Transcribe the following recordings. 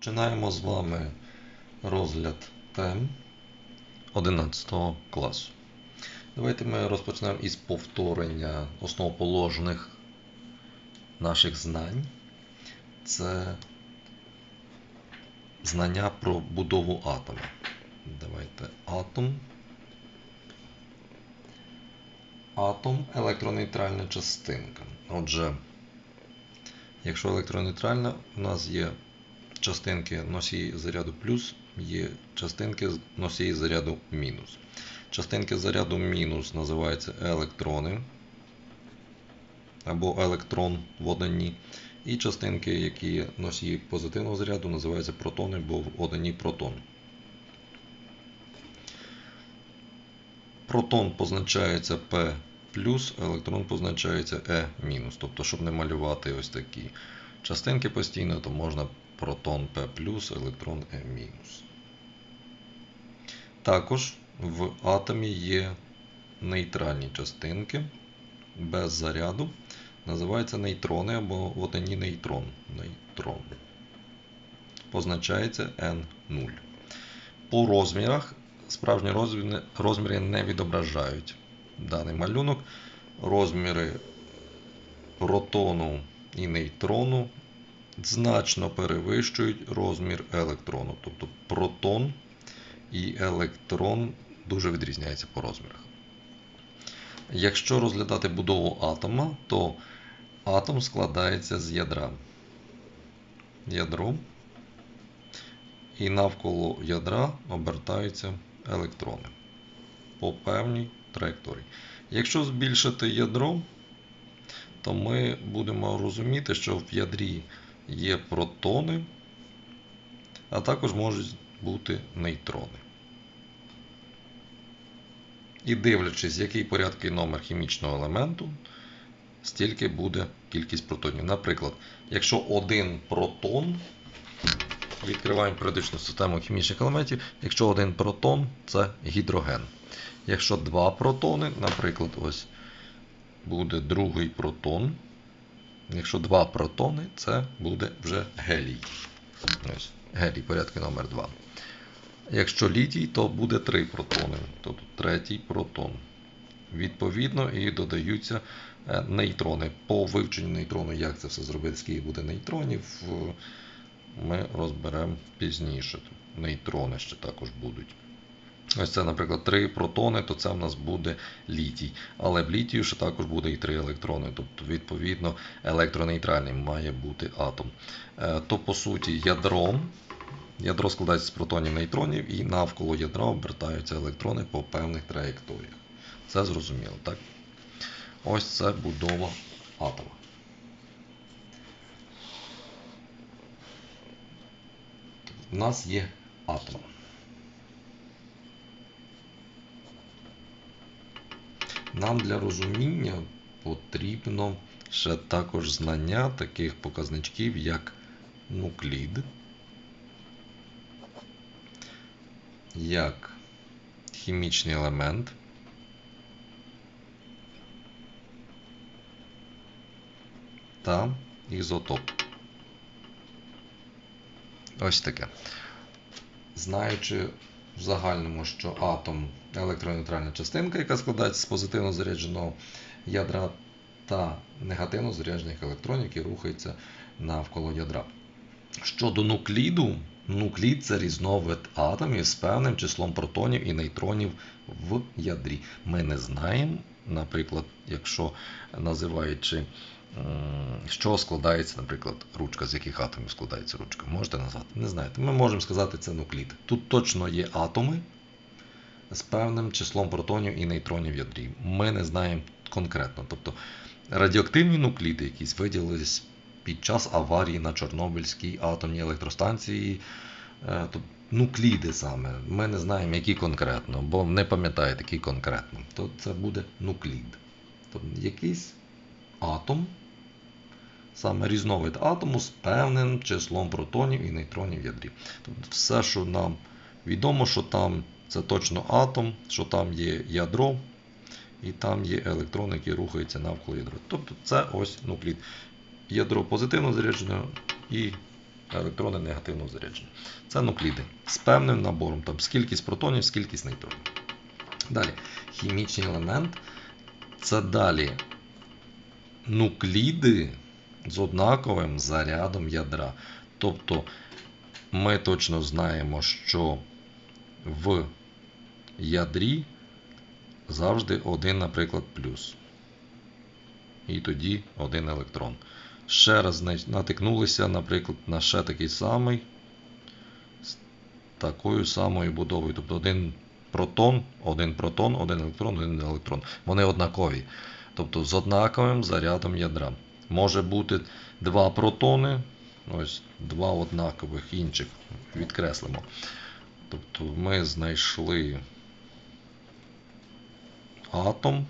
Починаємо з вами розгляд тем 11 класу. Давайте ми розпочнемо із повторення основоположних наших знань. Це знання про будову атома. Давайте атом. Атом електронейтральна частинка. Отже, якщо електронейтральна, у нас є частинки носії заряду плюс, є частинки носії заряду мінус. Частинки заряду мінус називаються електрони або електрон в одній. І частинки, які носії позитивного заряду, називаються протони або в протон. Протон позначається P плюс, електрон позначається E. Тобто, щоб не малювати ось такі частинки постійно, то можна протон P електрон E-також, в атомі є нейтральні частинки без заряду. Називаються нейтрони або в однині нейтрон. Нейтрон. Позначається N0. По розмірах справжні розміри не відображають даний малюнок. Розміри протону і нейтрону значно перевищують розмір електрону. Тобто протон і електрон дуже відрізняються по розмірах. Якщо розглядати будову атома, то атом складається з ядра. Ядро і навколо ядра обертаються електрони по певній траєкторії. Якщо збільшити ядро, то ми будемо розуміти, що в ядрі є протони, а також можуть бути нейтрони. І дивлячись, який порядковий номер хімічного елементу, стільки буде кількість протонів. Наприклад, якщо один протон, відкриваємо періодичну систему хімічних елементів, якщо один протон це гідроген. Якщо два протони, наприклад, ось буде другий протон. Якщо два протони, це буде вже гелій. Ось, Гелій, порядки номер 2. Якщо літій, то буде 3 протони, тобто третій протон. Відповідно, і додаються нейтрони. По вивченню нейтрону, як це все зробити, скільки буде нейтронів, ми розберемо пізніше. Нейтрони ще також будуть. Ось це, наприклад, 3 протони, то це в нас буде літій. Але в літію ще також буде і 3 електрони. Тобто, відповідно, електронейтральний має бути атом. То, по суті, ядро. Ядро складається з протонів нейтронів, і навколо ядра обертаються електрони по певних траєкторіях. Це зрозуміло, так? Ось це будова атома. У нас є атом. Нам для розуміння потрібно ще також знання таких показничків, як нуклід, як хімічний елемент, та ізотоп. Ось таке. Знаючи в загальному, що атом електронейтральна частинка, яка складається з позитивно зарядженого ядра та негативно заряджених електронів, які рухаються навколо ядра. Щодо нукліду, нуклід це різновид атомів з певним числом протонів і нейтронів в ядрі. Ми не знаємо, наприклад, якщо називаючи, що складається, наприклад, ручка, з яких атомів складається ручка. Можете назвати? Не знаєте. Ми можемо сказати, це нуклід. Тут точно є атоми з певним числом протонів і нейтронів в ядрі. Ми не знаємо конкретно. Тобто радіоактивні нукліди, якісь виділились під час аварії на Чорнобильській атомній електростанції. Тобто, нукліди саме. Ми не знаємо, які конкретно, бо не пам'ятаєте, які конкретно. То це буде нуклід. Тобто якийсь атом, саме різновид атому з певним числом протонів і нейтронів в ядрі. Тобто все, що нам відомо, що там це точно атом, що там є ядро, і там є електрон, який рухається навколо ядра. Тобто це ось нуклід. Ядро позитивно заряджене і електрони негативно заряджені. Це нукліди з певним набором, там скількись протонів, скількись нейтронів. Далі, хімічний елемент це далі нукліди з однаковим зарядом ядра. Тобто ми точно знаємо, що в ядрі завжди один, наприклад, плюс. І тоді один електрон. Ще раз натикнулися, наприклад, на ще такий самий з такою самою будовою. Тобто один протон, один протон, один електрон, один електрон. Вони однакові. Тобто з однаковим зарядом ядра. Може бути два протони, ось два однакових інших. Відкреслимо. Тобто ми знайшли атом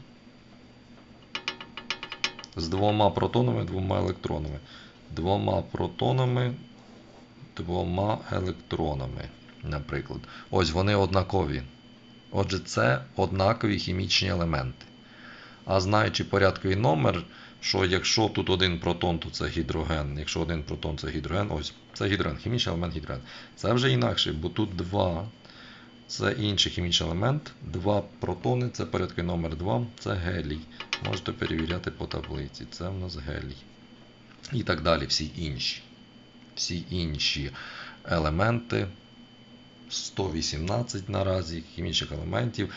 з двома протонами, двома електронами. Двома протонами, двома електронами, наприклад. Ось вони однакові. Отже, це однакові хімічні елементи. А знаючи порядковий номер, що якщо тут один протон, то це гідроген. Якщо один протон це гідроген, ось це гідроген, хімічний елемент гідроген. Це вже інакше, бо тут два. Це інший хімічний елемент. Два протони, це порядковий номер 2, це гелій. Можете перевіряти по таблиці. Це в нас гелій. І так далі, всі інші. Всі інші елементи. 118 наразі хімічних елементів.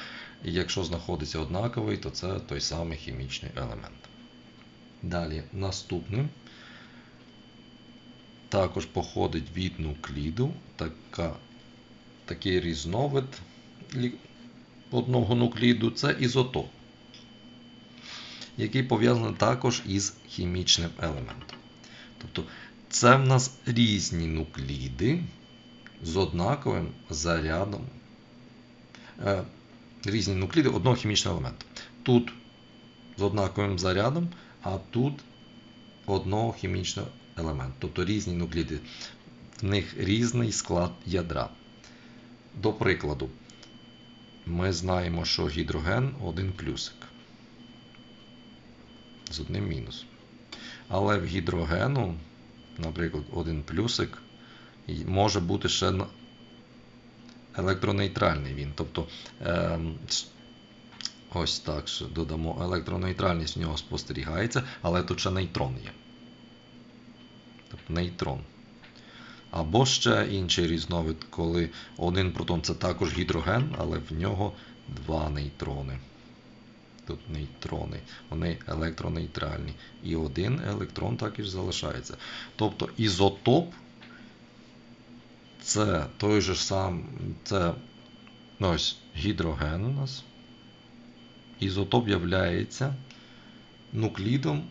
І якщо знаходиться однаковий, то це той самий хімічний елемент. Далі, наступний. Також походить від нукліду. Така, такий різновид одного нукліду це ізотоп, який пов'язаний також із хімічним елементом. Тобто це в нас різні нукліди з однаковим зарядом. Е, різні нукліди одного хімічного елемента. Тут з однаковим зарядом, а тут одного хімічного елемента. Тобто різні нукліди. В них різний склад ядра. До прикладу, ми знаємо, що гідроген один плюсик з одним мінусом. Але в гідрогену, наприклад, один плюсик може бути ще електронейтральний він. Тобто ем, ось так ще додамо електронейтральність в нього спостерігається, але тут ще нейтрон є. Тобто нейтрон. Або ще інший різновид, коли один протон це також гідроген, але в нього два нейтрони. Тут нейтрони, вони електронейтральні. І один електрон також залишається. Тобто ізотоп це той же сам, це ну, ось гідроген у нас. Ізотоп являється нуклідом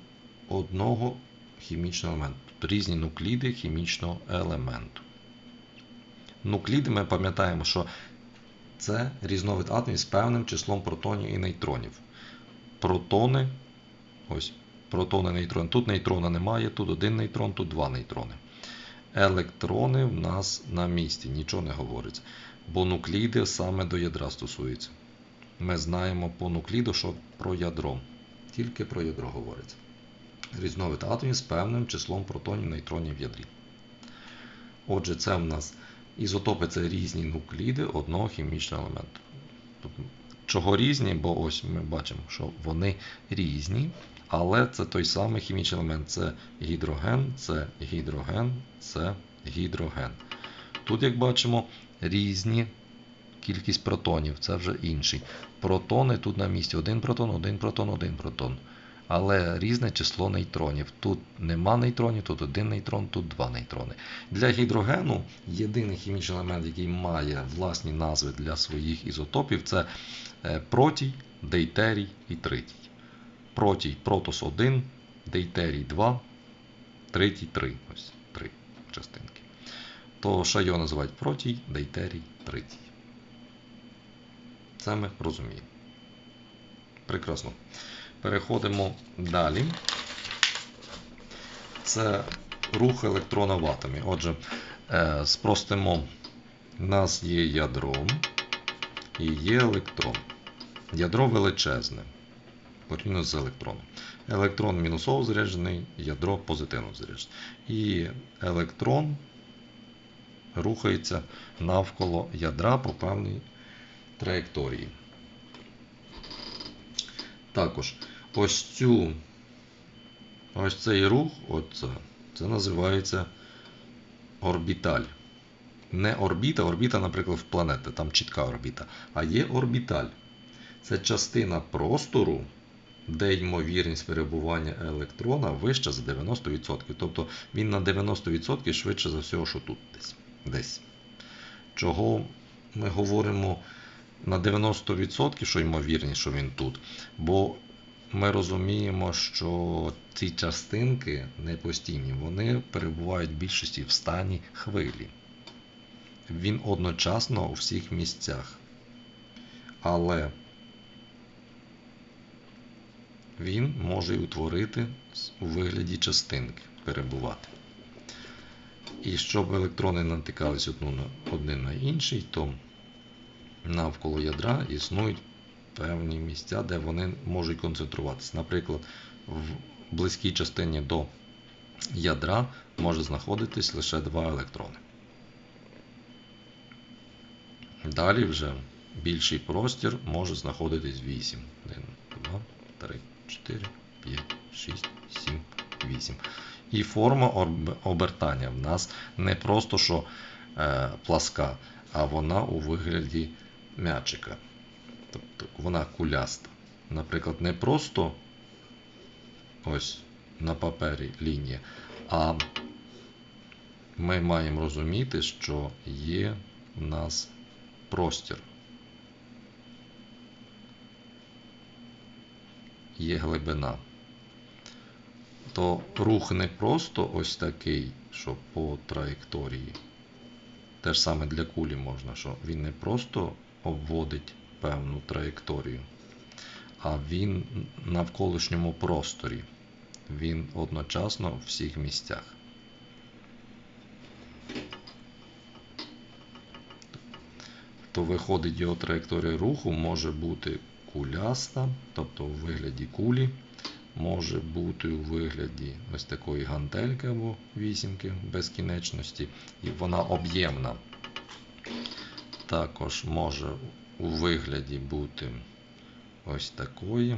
одного хімічного елементу. Тобто різні нукліди хімічного елементу. Нукліди ми пам'ятаємо, що це різновид атомів з певним числом протонів і нейтронів. Протони, ось протони, нейтрони. Тут нейтрона немає, тут один нейтрон, тут два нейтрони. Електрони в нас на місці, нічого не говориться. Бо нукліди саме до ядра стосуються. Ми знаємо по нукліду, що про ядро. Тільки про ядро говориться. Різновид атомів з певним числом протонів нейтронів в ядрі. Отже, це в нас ізотопи це різні нукліди одного хімічного елементу. Тобто, чого різні? Бо ось ми бачимо, що вони різні, але це той самий хімічний елемент. Це гідроген, це гідроген, це гідроген. Тут, як бачимо, різні кількість протонів, це вже інший. Протони тут на місці один протон, один протон, один протон. Але різне число нейтронів. Тут нема нейтронів, тут один нейтрон, тут два нейтрони. Для гідрогену єдиний хімічний елемент, який має власні назви для своїх ізотопів, це е, протій, дейтерій і тритій. Протій протос 1, дейтерій 2, третій 3. Ось 3 частинки. То що його називають протій, дейтерій, тритій. Це ми розуміємо. Прекрасно. Переходимо далі. Це рух електрона в атомі. Отже, е, спростимо, у нас є ядро і є електрон. Ядро величезне, порівняно з електроном. Електрон мінусово заряджений, ядро позитивно заряджене. І електрон рухається навколо ядра по певній траєкторії. Також ось цю ось цей рух, оце, це називається орбіталь. Не орбіта, орбіта, наприклад, в планети, там чітка орбіта, а є орбіталь. Це частина простору, де ймовірність перебування електрона вища за 90%. Тобто він на 90% швидше за всього, що тут десь. десь. Чого ми говоримо на 90%, що ймовірність, що він тут. Бо ми розуміємо, що ці частинки не постійні, вони перебувають в більшості в стані хвилі. Він одночасно у всіх місцях. Але він може і утворити у вигляді частинки, перебувати. І щоб електрони натикались один на інший, то навколо ядра існують певні місця, де вони можуть концентруватися. Наприклад, в близькій частині до ядра може знаходитись лише два електрони. Далі вже більший простір може знаходитись 8. 1, 2, 3, 4, 5, 6, 7, 8. І форма обертання в нас не просто що е, пласка, а вона у вигляді м'ячика. Тобто вона куляста. Наприклад, не просто ось на папері лінія, а ми маємо розуміти, що є в нас простір. Є глибина. То рух не просто ось такий, що по траєкторії. Те ж саме для кулі можна, що він не просто обводить певну траєкторію, а він навколишньому просторі. Він одночасно в всіх місцях. То виходить, його траєкторія руху може бути куляста, тобто у вигляді кулі, може бути у вигляді ось такої гантельки або вісімки безкінечності, і вона об'ємна. Також може у вигляді бути ось такої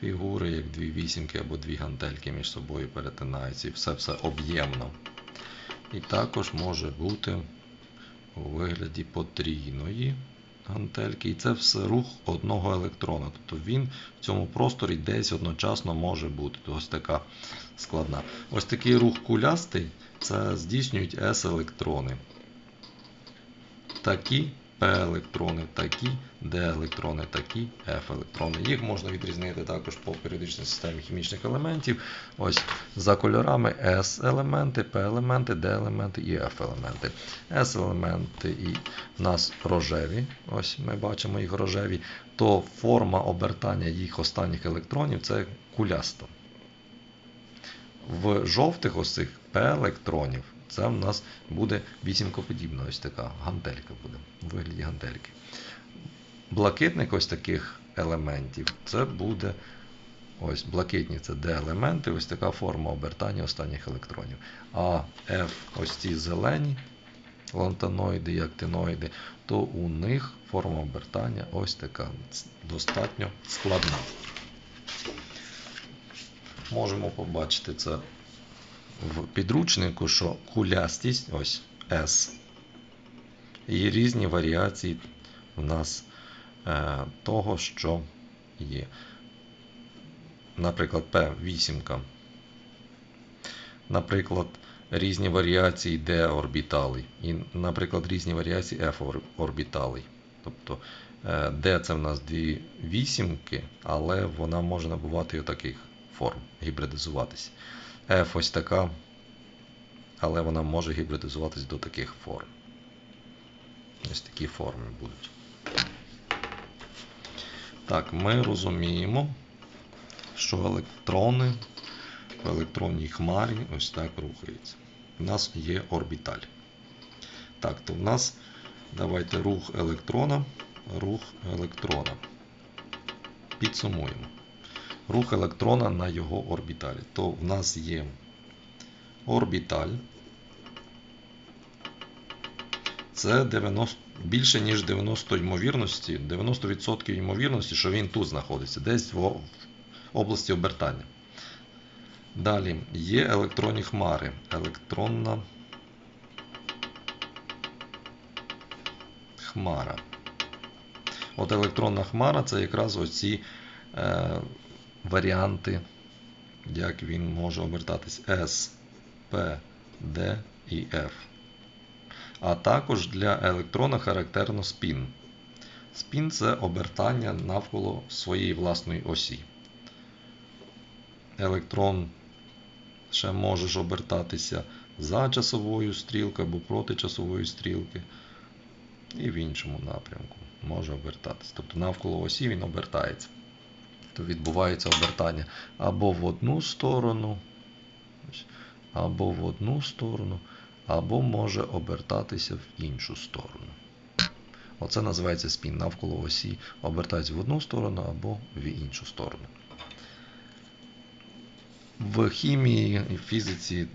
фігури, як дві вісімки або дві гантельки між собою перетинаються, і все все об'ємно. І також може бути у вигляді потрійної гантельки. І це все рух одного електрона. Тобто він в цьому просторі десь одночасно може бути. Ось така складна. Ось такий рух кулястий це здійснюють S-електрони. Такі P-електрони, такі D-електрони, такі F-електрони. Їх можна відрізнити також по періодичній системі хімічних елементів. Ось За кольорами S-елементи, P-елементи, D-елементи і F-елементи. S-елементи і в нас рожеві, ось ми бачимо їх рожеві, то форма обертання їх останніх електронів це куляста. В жовтих ось цих P-електронів це в нас буде вісімкоподібна ось така гантелька буде у вигляді гантельки. Блакитник ось таких елементів це буде ось блакитні це D-елементи, ось така форма обертання останніх електронів. А F ось ці зелені лантаноїди і актиноїди, то у них форма обертання ось така достатньо складна. Можемо побачити це в підручнику, що кулястість, ось S, і різні варіації у нас е, того, що є. Наприклад, P8. Наприклад, різні варіації D орбіталей. І, наприклад, різні варіації F орбіталей. Тобто D це в нас дві вісімки, але вона може набувати таких форм, гібридизуватися. F ось така, але вона може гібридизуватись до таких форм. Ось такі форми будуть. Так, ми розуміємо, що електрони в електронній хмарі ось так рухаються. У нас є орбіталь. Так, то в нас давайте рух електрона, рух електрона. Підсумуємо рух електрона на його орбіталі. То в нас є орбіталь. Це 90, більше ніж 90 ймовірності, 90% ймовірності, що він тут знаходиться, десь в області обертання. Далі є електронні хмари. Електронна хмара. От електронна хмара це якраз оці е, варіанти, як він може обертатись S, P, D і F. А також для електрона характерно спін. Спін це обертання навколо своєї власної осі. Електрон ще може обертатися за часовою стрілкою або проти часової стрілки. І в іншому напрямку може обертатися. Тобто навколо осі він обертається. То відбувається обертання або в одну сторону, або в одну сторону, або може обертатися в іншу сторону. Оце називається спін. Навколо осі обертається в одну сторону або в іншу сторону. В хімії і фізиці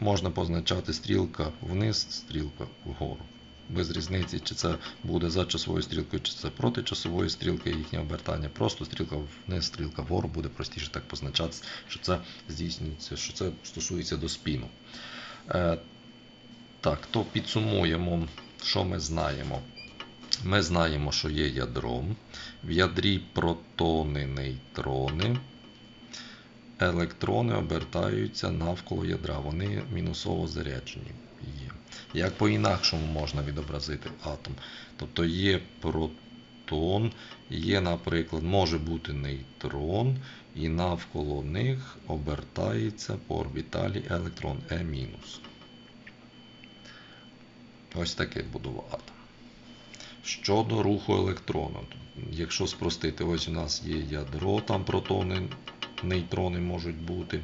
можна позначати стрілка вниз, стрілка вгору. Без різниці, чи це буде за часовою стрілкою, чи це проти часової стрілки їхнє обертання. Просто стрілка вниз, стрілка вгору буде простіше так позначатися, що це здійснюється, що це стосується до спіну. Е, так, то підсумуємо, що ми знаємо. Ми знаємо, що є ядро. В ядрі протони, нейтрони. Електрони обертаються навколо ядра. Вони мінусово заряджені є. Як по-інакшому можна відобразити атом? Тобто є протон, є, наприклад, може бути нейтрон, і навколо них обертається по орбіталі електрон Е-. Ось таке будова атом. Щодо руху електрона, якщо спростити, ось у нас є ядро, там протони, нейтрони можуть бути.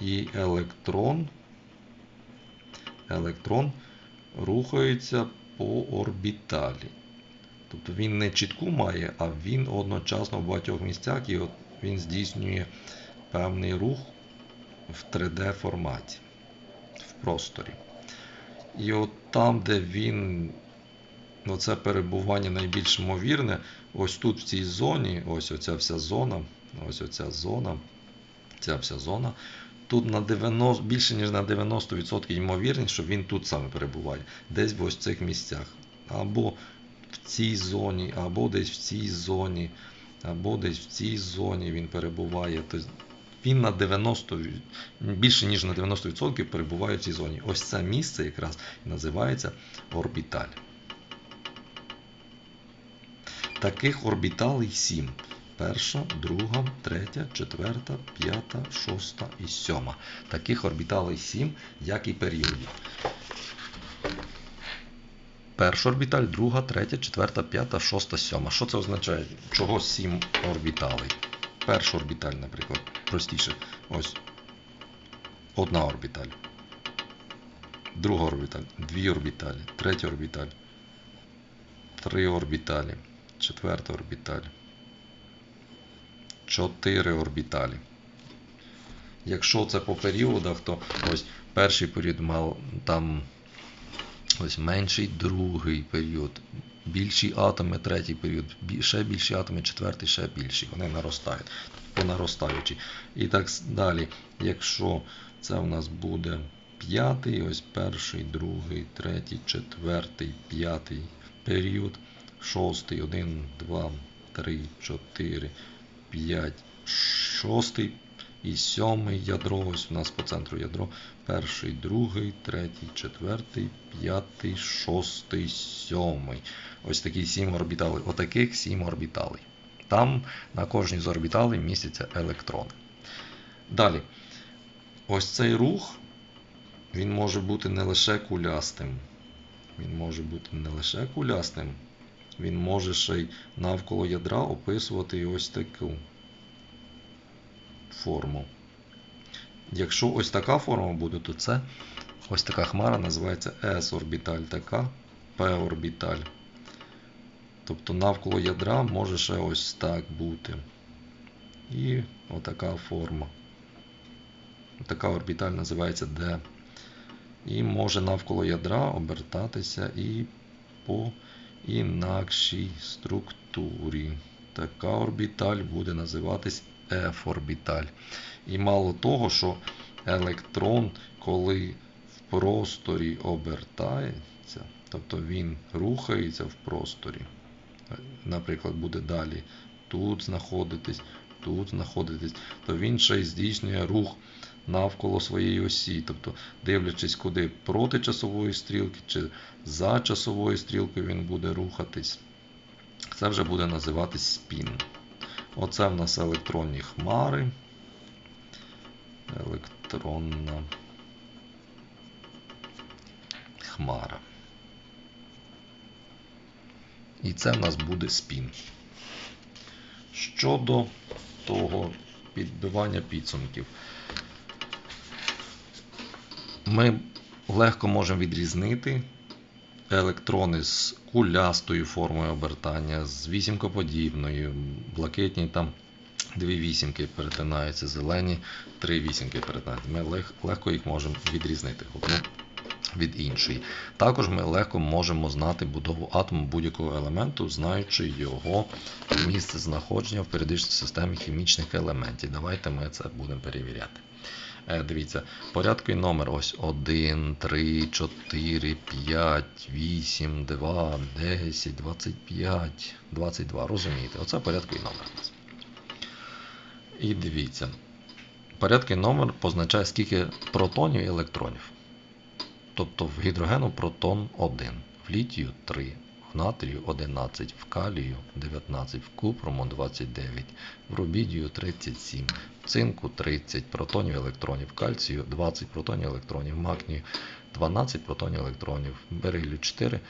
І електрон, електрон рухається по орбіталі. Тобто він не чітку має, а він одночасно в багатьох місцях і от він здійснює певний рух в 3D форматі, в просторі. І от там, де він, оце перебування найбільш ймовірне, ось тут в цій зоні, ось оця вся зона, ось оця зона, ця вся зона, тут на 90, більше ніж на 90% ймовірність, що він тут саме перебуває, десь в ось цих місцях. Або в цій зоні, або десь в цій зоні, або десь в цій зоні він перебуває. Тобто він на 90, більше ніж на 90% перебуває в цій зоні. Ось це місце якраз називається орбіталь. Таких орбіталей 7. Перша, друга, третя, четверта, п'ята, шоста і сьома. Таких орбіталей 7, як і періодів. Перша орбіталь, друга, третя, четверта, п'ята, шоста, сьома. Що це означає? Чого 7 орбіталей? Перша орбіталь, наприклад, простіше. Ось одна орбіталь. Друга орбіталь, дві орбіталі, третя орбіталь, три орбіталі, четверта орбіталь, чотири орбіталі. Якщо це по періодах, то ось перший період мав там ось менший другий період, більші атоми, третій період, ще більші атоми, четвертий, ще більші. Вони наростають, по наростаючій. І так далі. Якщо це у нас буде п'ятий, ось перший, другий, третій, четвертий, п'ятий період, шостий, один, два, три, чотири, п'ять, шостий і сьомий ядро. Ось у нас по центру ядро. Перший, другий, третій, четвертий, п'ятий, шостий, сьомий. Ось такі сім орбіталей. Отаких сім орбіталей. Там на кожній з орбіталей містяться електрони. Далі. Ось цей рух, він може бути не лише кулястим. Він може бути не лише кулястим, він може ще й навколо ядра описувати ось таку форму. Якщо ось така форма буде, то це ось така хмара називається S-орбіталь така, P-орбіталь. Тобто навколо ядра може ще ось так бути. І отака форма. Така орбіталь називається D. і може навколо ядра обертатися і по інакшій структурі. Така орбіталь буде називатись F-орбіталь. І мало того, що електрон, коли в просторі обертається, тобто він рухається в просторі, наприклад, буде далі тут знаходитись, тут знаходитись, то він ще й здійснює рух навколо своєї осі, тобто дивлячись, куди проти часової стрілки чи за часовою стрілкою він буде рухатись. Це вже буде називатись спін. Оце в нас електронні хмари. Електронна хмара. І це в нас буде спін. Щодо того підбивання підсумків, ми легко можемо відрізнити електрони з кулястою формою обертання, з вісімкоподібною, блакитні там дві вісімки перетинаються, зелені три вісімки перетинаються. Ми лег- легко їх можемо відрізнити одну від іншої. Також ми легко можемо знати будову атому будь-якого елементу, знаючи його місце знаходження в періодичній системі хімічних елементів. Давайте ми це будемо перевіряти. Е, Дивіться, порядковий номер ось 1, 3, 4, 5, 8, 2, 10, 25, 22. Розумієте, оце порядковий номер. І дивіться, порядковий номер позначає, скільки протонів і електронів. Тобто в гідрогену протон 1, в літію 3, в натрію 11, в калію 19, в купруму 29, в рубідію 37, в цинку 30 протонів електронів, кальцію 20 протонів електронів, в магнію 12 протонів електронів, берилю 4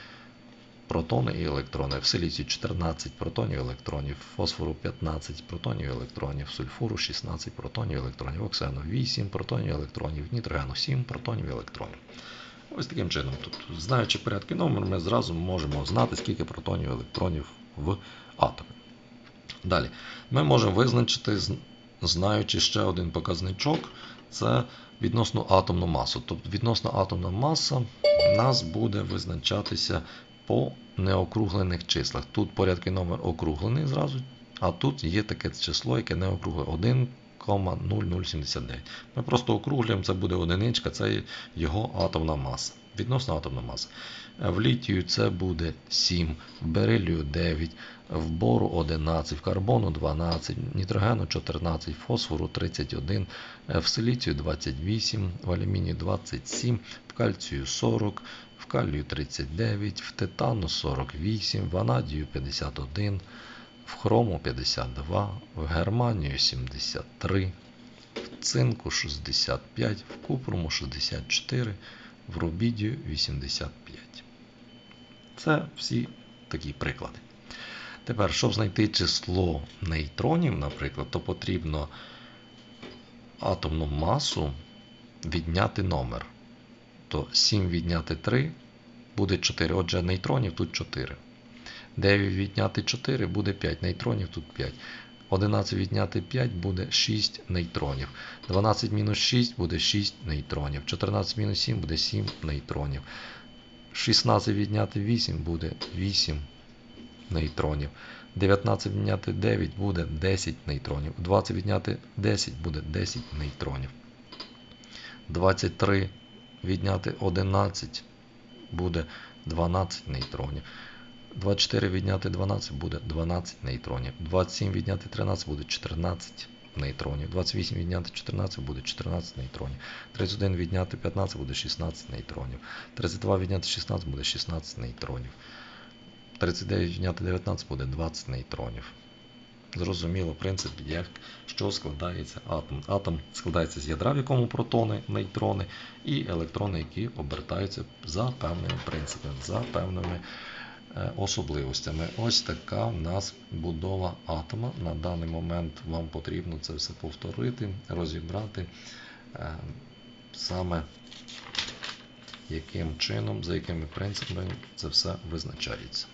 протони і електрони, в силіцію 14 протонів електронів, фосфору 15 протонів електронів, сульфуру 16 протонів електронів, в оксану 8 протонів електронів, в нітрогену 7 протонів електронів. Ось таким чином, тут, знаючи порядки номер, ми зразу можемо знати, скільки протонів і електронів в атомі. Далі, ми можемо визначити, знаючи ще один показничок, це відносно атомну масу. Тобто відносно атомна маса в нас буде визначатися по неокруглених числах. Тут порядки номер округлений зразу, а тут є таке число, яке не округлене. 1,0079. Ми просто округлюємо, це буде одиничка, це його атомна маса. Відносно атомна маса. В літію це буде 7, в берилію 9, в бору 11, в карбону 12, в нітрогену 14, фосфору 31, е, в силіцію 28, в алюмінію 27, в кальцію 40, в калію 39, в титану 48, в ванадію 51, в хрому 52, в германію 73, в цинку 65, в купруму 64, в рубідію 85. Це всі такі приклади. Тепер, щоб знайти число нейтронів, наприклад, то потрібно атомну масу відняти номер. То 7 відняти 3 буде 4. Отже, нейтронів тут 4. 9 відняти 4 буде 5 нейтронів, тут 5. 11 відняти 5 буде 6 нейтронів. 12 мінус 6 буде 6 нейтронів. 14 мінус 7 буде 7 нейтронів. 16 відняти 8 буде 8 нейтронів. 19 відняти 9 буде 10 нейтронів. 20 відняти 10 буде 10 нейтронів. 23 відняти 11 буде 12 нейтронів. 24 відняти 12 буде 12 нейтронів. 27 відняти 13 буде 14 нейтронів. 28 відняти 14 буде 14 нейтронів. 31 відняти 15 буде 16 нейтронів. 32 відняти 16 буде 16 нейтронів. 39 відняти 19 буде 20 нейтронів. Зрозуміло принцип, як що складається атом. Атом складається з ядра, в якому протони, нейтрони, і електрони, які обертаються за певними принципами, за певними особливостями. Ось така в нас будова атома. На даний момент вам потрібно це все повторити, розібрати е, саме яким чином, за якими принципами це все визначається.